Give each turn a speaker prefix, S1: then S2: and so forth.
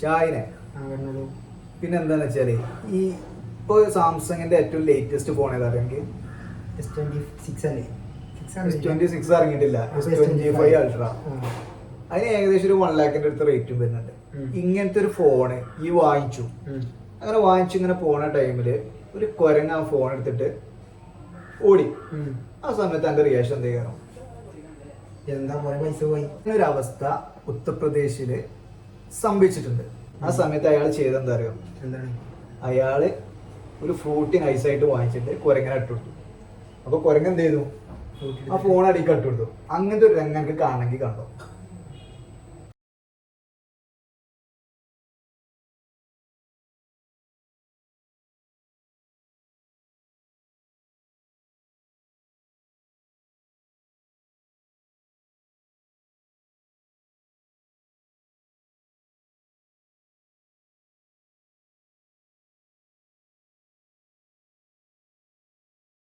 S1: ഷായിനെ പിന്നെ എന്താന്ന് വെച്ചാൽ ഈ ഇപ്പൊ സാംസങ്ങിന്റെ ഏറ്റവും ലേറ്റസ്റ്റ് ഫോൺ ഏതാ എനിക്ക്
S2: എസ് ട്വന്റി സിക്സ് അല്ലേ? സിക്സ്
S1: എസ് ട്വന്റി സിക്സ് ഇറങ്ങിയിട്ടില്ല. എസ് ട്വന്റി ഫൈവ് അൾട്ര അതിന് ഏകദേശം ഒരു വൺ ലാഖിന്റെ അടുത്ത് റേറ്റും വരുന്നുണ്ട്. ഇങ്ങനത്തെ ഒരു ഫോണ് ഈ വാങ്ങിച്ചു. അങ്ങനെ വാങ്ങിച്ചു ഇങ്ങനെ പോണ ടൈമിൽ ഒരു കുരങ്ങ ആ ഫോൺ എടുത്തിട്ട് ഓടി. ആ സമയത്ത് എന്റെ റിയാക്ഷൻ എന്ത് ചെയ്യണം?
S2: എന്താ പോലെ പൈസ പോയി?
S1: ഒരു അവസ്ഥ ഉത്തർപ്രദേശിൽ സംഭവിച്ചിട്ടുണ്ട്. ആ സമയത്ത് അയാൾ ചെയ്തെന്താ അറിയോ?
S2: എന്താണ്?
S1: അയാൾ ഒരു ഫ്രൂട്ടി നൈസായിട്ട് വാങ്ങിച്ചിട്ട് കുരങ്ങനെ ഇട്ടുകൊടുത്തു. അപ്പൊ കുരങ്ങൻ എന്ത് ചെയ്തു ആ ഫോൺ അടിക്കട്ടു അങ്ങനത്തെ ഒരു രംഗം എനിക്ക് കാണണമെങ്കിൽ കണ്ടോ?